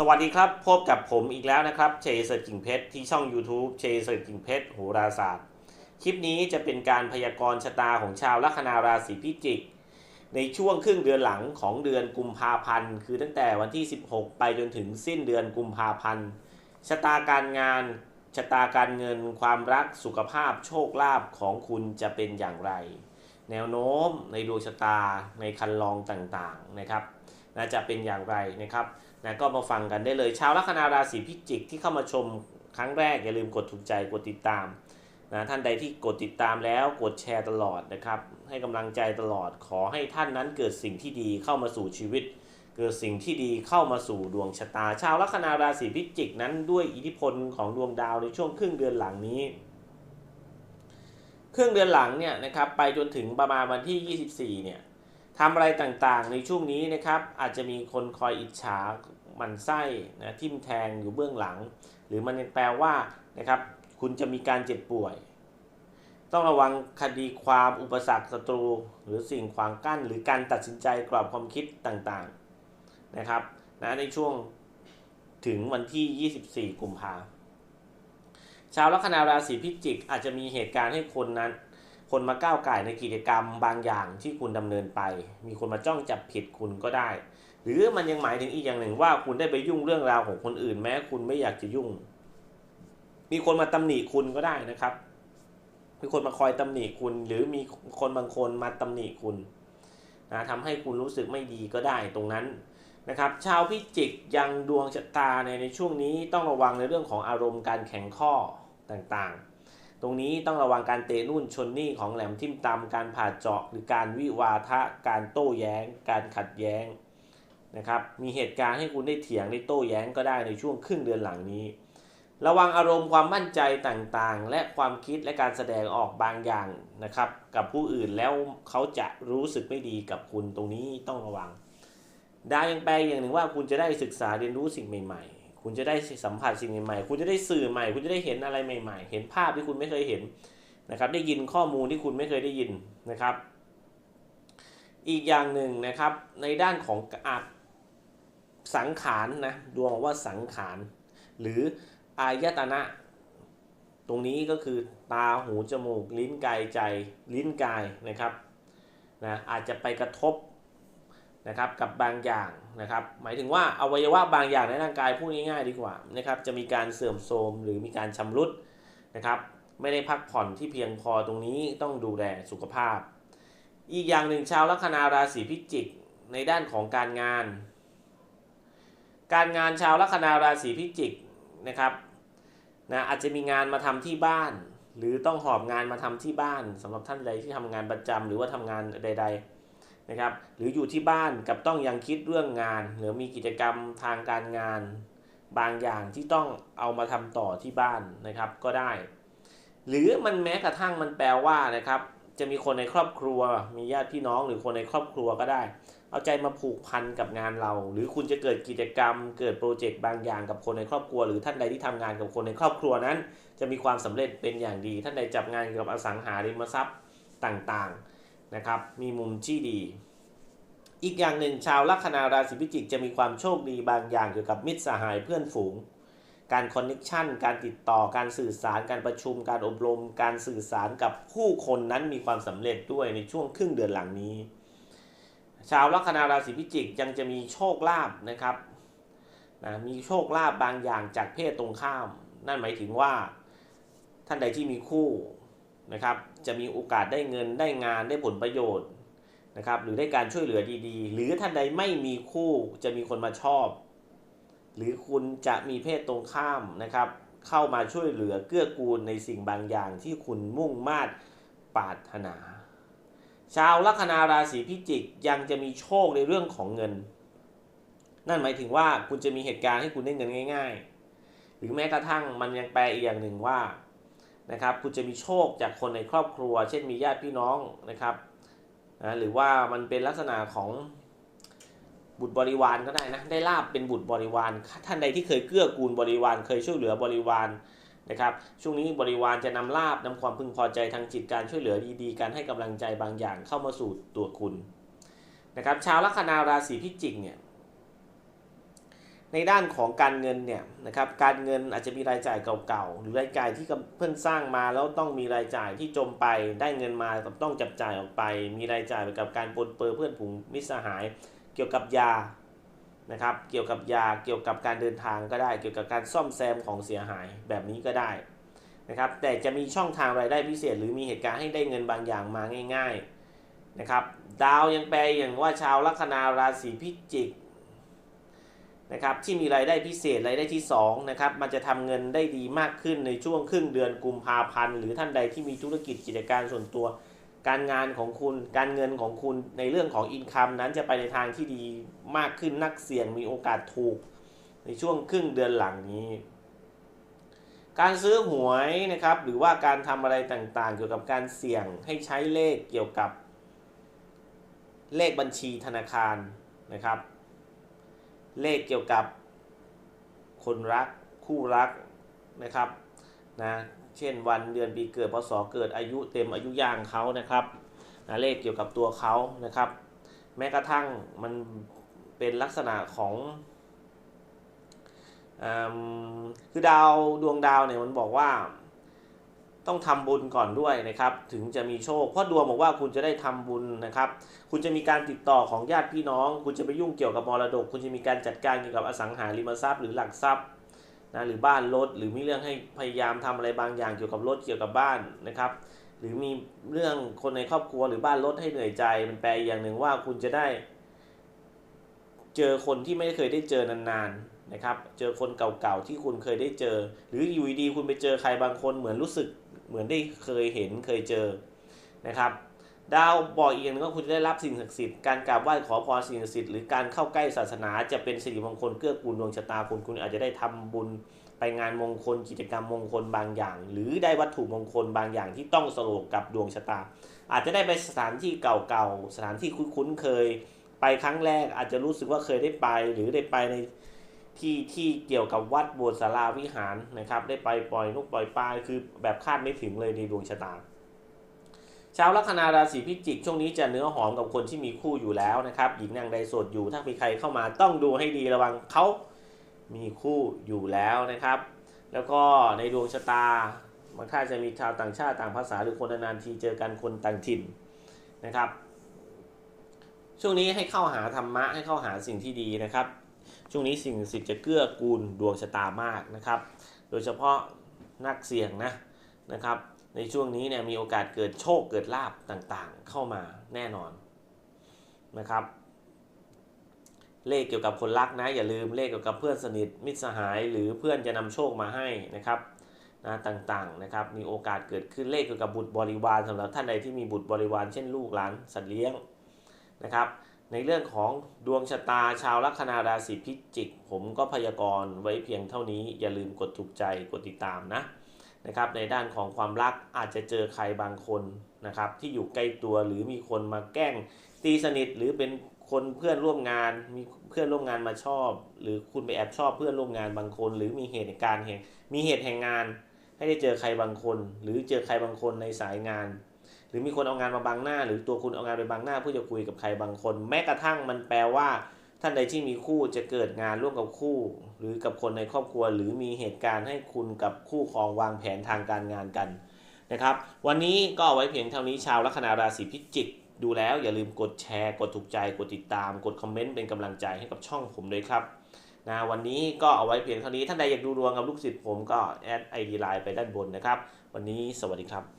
สวัสดีครับ พบกับผมอีกแล้วนะครับเชยเสิร์ชกิ่งเพชรที่ช่อง YouTube เชยเสิร์ชกิ่งเพชรโหราศาสตร์ คลิปนี้จะเป็นการพยากรณ์ชะตาของชาวลัคนาราศีพิจิก ในช่วงครึ่งเดือนหลังของเดือนกุมภาพันธ์ คือตั้งแต่วันที่ 16 ไปจนถึงสิ้นเดือนกุมภาพันธ์ชะตาการงานชะตาการเงิน ความรักสุขภาพโชคลาภของคุณจะเป็นอย่างไร แนวโน้มในดวงชะตาในคันลองต่างๆนะครับน่าจะเป็นอย่างไรนะครับ นะก็มาฟังกันได้เลย ชาวลัคนาราศีพิจิกที่เข้ามาชมครั้งแรก อย่าลืมกดถูกใจกดติดตามนะท่านใดที่กดติดตามแล้วกดแชร์ตลอดนะครับ ให้กำลังใจตลอดขอให้ท่านนั้นเกิดสิ่งที่ดีเข้ามาสู่ชีวิต เกิดสิ่งที่ดีเข้ามาสู่ดวงชะตา ชาวลัคนาราศีพิจิกนั้นด้วยอิทธิพลของดวงดาวในช่วงครึ่งเดือนหลังนี้ครึ่งเดือนหลังเนี่ยนะครับไปจนถึงประมาณวันที่ 24เนี่ยทำอะไรต่างๆ ในช่วงนี้นะครับอาจจะมีคนคอยอิจฉา มันไส้นะทิ่มแทงอยู่เบื้องหลัง หรือมันแปลว่านะครับคุณจะมีการเจ็บป่วย ต้องระวังคดีความอุปสรรคศัตรู หรือสิ่งขวางกั้น หรือการตัดสินใจกรอบความคิดต่างๆนะครับนะในช่วงถึงวันที่ 24 กุมภาพันธ์ชาวลัคนาราศีพิจิกอาจจะมีเหตุการณ์ให้คนนั้น คนมาก้าวไก่ในกิจกรรมบางอย่างที่คุณดำเนินไป มีคนมาจ้องจับผิดคุณก็ได้ หรือมันยังหมายถึงอีกอย่างหนึ่งว่าคุณได้ไปยุ่งเรื่องราวของคนอื่นแม้ คุณไม่อยากจะยุ่ง มีคนมาตำหนิคุณก็ได้นะครับ มีคนมาคอยตำหนิคุณ หรือมีคนบางคนมาตำหนิคุณนะทำให้คุณรู้สึกไม่ดีก็ได้ตรงนั้นนะครับ ชาวพิจิกยังดวงชะตาในในช่วงนี้ต้องระวังในเรื่องของอารมณ์การแข็งข้อต่างๆ ตรงนี้ต้องระวังการเตะนุ่นชนนี่ของแหลมทิ่มตำการผ่าเจาะหรือการวิวาทะ การโต้แย้ง การขัดแย้งนะครับ มีเหตุการณ์ให้คุณได้เถียงได้โต้แย้งก็ได้ในช่วงครึ่งเดือนหลังนี้ ระวังอารมณ์ความมั่นใจต่างๆ และความคิดและการแสดงออกบางอย่างนะครับกับผู้อื่นแล้วเขาจะรู้สึกไม่ดีกับคุณตรงนี้ต้องระวังดาวยังแปลอย่างหนึ่งว่าคุณจะได้ศึกษาเรียนรู้สิ่งใหม่ ๆ คุณจะได้สัมผัสสิ่งใหม่ๆ คุณจะได้สื่อใหม่ คุณจะได้เห็นอะไรใหม่ๆ เห็นภาพที่คุณไม่เคยเห็นนะครับ ได้ยินข้อมูลที่คุณไม่เคยได้ยินนะครับ อีกอย่างหนึ่งนะครับ ในด้านของอาสังขารนะ ดวงว่าสังขาร หรืออายตนะ ตรงนี้ก็คือตา หู จมูก ลิ้น กาย ใจ ลิ้น กายนะครับ นะ อาจจะไปกระทบ นะครับกับบางอย่างนะครับ หมายถึงว่าอวัยวะบางอย่างในร่างกายพูดง่ายๆดีกว่านะครับจะมีการเสื่อมโทรมหรือมีการชำรุดนะครับไม่ได้พักผ่อนที่เพียงพอตรงนี้ต้องดูแลสุขภาพ อีกอย่างหนึ่งชาวลัคนาราศีพิจิกในด้านของการงาน การงานชาวลัคนาราศีพิจิกนะครับนะอาจจะมีงานมาทำที่บ้าน หรือต้องหอบงานมาทำที่บ้านสำหรับท่านใดที่ทำงานประจำหรือว่าทำงานใด ๆ นะครับหรืออยู่ที่บ้านกับต้องยังคิดเรื่องงาน หรือมีกิจกรรมทางการงาน บางอย่างที่ต้องเอามาทำต่อที่บ้านนะครับก็ได้ หรือมันแม้กระทั่งมันแปลว่านะครับจะมีคนในครอบครัว มีญาติพี่น้องหรือคนในครอบครัวก็ได้ เอาใจมาผูกพันกับงานเรา หรือคุณจะเกิดกิจกรรม เกิดโปรเจกต์บางอย่างกับคนในครอบครัว หรือท่านใดที่ทำงานกับคนในครอบครัวนั้น จะมีความสำเร็จเป็นอย่างดี ท่านใดจับงานเกี่ยวกับอสังหาริมทรัพย์ต่างๆ นะครับมีมุมที่ดี อีกอย่างหนึ่งชาวลัคนาราศีพิจิกจะมีความโชคดีบางอย่างเกี่ยวกับมิตรสหายเพื่อนฝูง การคอนเน็ชันการติดต่อการสื่อสารการประชุม การอบรม การสื่อสารกับผู้คนนั้นมีความสำเร็จด้วยในช่วงครึ่งเดือนหลังนี้ ชาวลัคนาราศีพิจิกยังจะมีโชคลาภนะครับนะมีโชคลาภบางอย่างจากเพศตรงข้าม นั่นหมายถึงว่าท่านใดที่มีคู่ นะครับจะมีโอกาสได้เงินได้งานได้ผลประโยชน์นะครับหรือได้การช่วยเหลือดีๆ หรือท่านใดไม่มีคู่จะมีคนมาชอบ หรือคุณจะมีเพศตรงข้ามนะครับเข้ามาช่วยเหลือเกื้อกูลในสิ่งบางอย่างที่คุณมุ่งมา่ปรารถนา ชาวลัคนาราศีพิจิกยังจะมีโชคในเรื่องของเงิน นั่นหมายถึงว่าคุณจะมีเหตุการณ์ให้คุณได้เงินง่าย ๆ หรือแม้กระทั่งมันยังแปลอีกอย่างหนึ่งว่า นะครับคุณจะมีโชคจากคนในครอบครัว เช่นมีญาติพี่น้องนะครับนะหรือว่ามันเป็นลักษณะของบุตรบริวารก็ได้นะได้ลาบเป็นบุตรบริวาร ท่านใดที่เคยเกื้อกูลบริวารเคยช่วยเหลือบริวารนะครับช่วงนี้บริวารจะนำลาบนำความพึงพอใจทางจิตการช่วยเหลือดีๆ การให้กำลังใจบางอย่างเข้ามาสู่ตัวคุณนะครับชาวลัคนาราศีพิจิกเนี่ย ในด้านของการเงินเนี่ยนะครับการเงินอาจจะมีรายจ่ายเก่าๆหรือรายจ่ายที่เพิ่งสร้างมาแล้วต้องมีรายจ่ายที่จมไป ได้เงินมาต้องจับจ่ายออกไป มีรายจ่ายไปกับการปนเปื้อเพื่อนผูงมิตรสหาย เกี่ยวกับยานะครับเกี่ยวกับยาเกี่ยวกับการเดินทางก็ได้ เกี่ยวกับการซ่อมแซมของเสียหายแบบนี้ก็ได้นะครับแต่จะมีช่องทางรายได้พิเศษ หรือมีเหตุการณ์ให้ได้เงินบางอย่างมาง่าย ๆนะครับดาวยังแปลอย่างว่าชาวลัคนาราศีพิจิก นะครับที่มีรายได้พิเศษรายได้ที่2นะครับมันจะทำเงินได้ดีมากขึ้นในช่วงครึ่งเดือนกุมภาพันธ์หรือท่านใดที่มีธุรกิจกิจการส่วนตัว การงานของคุณการเงินของคุณในเรื่องของอินคัมนั้นจะไปในทางที่ดีมากขึ้นนักเสี่ยงมีโอกาสถูก ในช่วงครึ่งเดือนหลังนี้ การซื้อหวยนะครับหรือว่าการทำอะไรต่างๆ เกี่ยวกับการเสี่ยงให้ใช้เลขเกี่ยวกับเลขบัญชีธนาคารนะครับ เลขเกี่ยวกับคนรักคู่รักนะครับนะเช่นวันเดือนปีเกิดพศเกิดอายุเต็มอายุย่างเขานะครับนะเลขเกี่ยวกับตัวเขานะครับ แม้กระทั่งมันเป็นลักษณะของอคือดาวดวงดาวเนี่ยมันบอกว่า ต้องทำบุญก่อนด้วยนะครับ ถึงจะมีโชค เพราะดวงบอกว่าคุณจะได้ทำบุญนะครับ คุณจะมีการติดต่อของญาติพี่น้อง คุณจะไปยุ่งเกี่ยวกับมรดก คุณจะมีการจัดการเกี่ยวกับอสังหาริมทรัพย์หรือหลักทรัพย์นะหรือบ้านรถหรือมีเรื่องให้พยายามทำอะไรบางอย่างเกี่ยวกับรถเกี่ยวกับบ้านนะครับ หรือมีเรื่องคนในครอบครัวหรือบ้านรถให้เหนื่อยใจมันแปลอย่างหนึ่งว่าคุณจะได้ เจอคนที่ไม่เคยได้เจอนานๆนะครับ เจอคนเก่าๆที่คุณเคยได้เจอ หรืออยู่ดีคุณไปเจอใครบางคนเหมือนรู้สึก เหมือนได้เคยเห็นเคยเจอนะครับ ดาวบอกอีกอย่างนึงว่าคุณจะได้รับสิ่งศักดิ์สิทธิ์การกราบไหว้ขอพรสิ่งศักดิ์สิทธิ์หรือการเข้าใกล้ศาสนาจะเป็นสิริมงคลเกื้อกูลดวงชะตาคุณคุณอาจจะได้ทำบุญไปงานมงคลกิจกรรมมงคลบางอย่าง หรือได้วัตถุมงคลบางอย่างที่ต้องสโลกกับดวงชะตา อาจจะได้ไปสถานที่เก่าๆสถานที่คุ้นๆเคย ไปครั้งแรกอาจจะรู้สึกว่าเคยได้ไป หรือได้ไปใน ที่ที่เกี่ยวกับวัดโบสถ์ศาลาวิหารนะครับ ได้ไปปล่อยนกปล่อยปลาคือแบบคาดไม่ถึงเลยในดวงชะตา ชาวลัคนาราศีพิจิกช่วงนี้จะเนื้อหอมกับคนที่มีคู่อยู่แล้วนะครับ หญิงนางใดโสดอยู่ ถ้ามีใครเข้ามาต้องดูให้ดีระวังเขามีคู่อยู่แล้วนะครับ แล้วก็ในดวงชะตามันค่าจะมีชาวต่างชาติต่างภาษาหรือคนนานๆทีเจอกันคนต่างถิ่นนะครับ ช่วงนี้ให้เข้าหาธรรมะให้เข้าหาสิ่งที่ดีนะครับ ช่วงนี้สิ่งศักดิ์สิทธิ์จะเกื้อกูลดวงชะตามากนะครับ โดยเฉพาะนักเสี่ยงนะนะครับ ในช่วงนี้เนี่ยมีโอกาสเกิดโชคเกิดลาบต่างๆ เข้ามาแน่นอนนะครับ เลขเกี่ยวกับคนรักนะอย่าลืมเลขเกี่ยวกับเพื่อนสนิทมิตรสหายหรือเพื่อนจะนำโชคมาให้นะครับนะต่างๆนะครับมีโอกาสเกิดขึ้นเลขเกี่ยวกับบุตรบริวารสำหรับท่านใดที่มีบุตรบริวารเช่นลูกหลานสัตว์เลี้ยงนะครับ ในเรื่องของดวงชะตาชาวลัคนาราศีพิจิก ผมก็พยากรณ์ไว้เพียงเท่านี้ อย่าลืมกดถูกใจกดติดตามนะนะครับในด้านของความรักอาจจะเจอใครบางคนนะครับที่อยู่ใกล้ตัวหรือมีคนมาแกล้งตีสนิทหรือเป็นคนเพื่อนร่วมงานมีเพื่อนร่วมงานมาชอบ หรือคุณไปแอบชอบเพื่อนร่วมงานบางคน หรือมีเหตุการณ์แห่งมีเหตุแห่งงานให้ได้เจอใครบางคน หรือเจอใครบางคนในสายงาน รือมีคนเอางานมาบังหน้า หรือตัวคุณเอางานไปบังหน้าเพื่อจะคุยกับใครบางคน แม้กระทั่งมันแปลว่า ท่านใดที่มีคู่จะเกิดงานร่วมกับคู่ หรือกับคนในครอบครัว หรือมีเหตุการณ์ให้คุณกับคู่ครองวางแผนทางการงานกันนะครับ วันนี้ก็เอาไว้เพียงเท่านี้ชาวลัคนาราศีพิจิกดูแล้วอย่าลืมกดแชร์ กดถูกใจกดติดตาม กดคอมเมนต์เป็นกำลังใจให้กับช่องผมด้วยครับนะวันนี้ก็เอาไว้เพียงเท่านี้ท่านใดอยากดูดวงกับลูกศิษย์ผมก็แอดไอดีไลน์ไปด้านบนนะครับ วันนี้สวัสดีครับ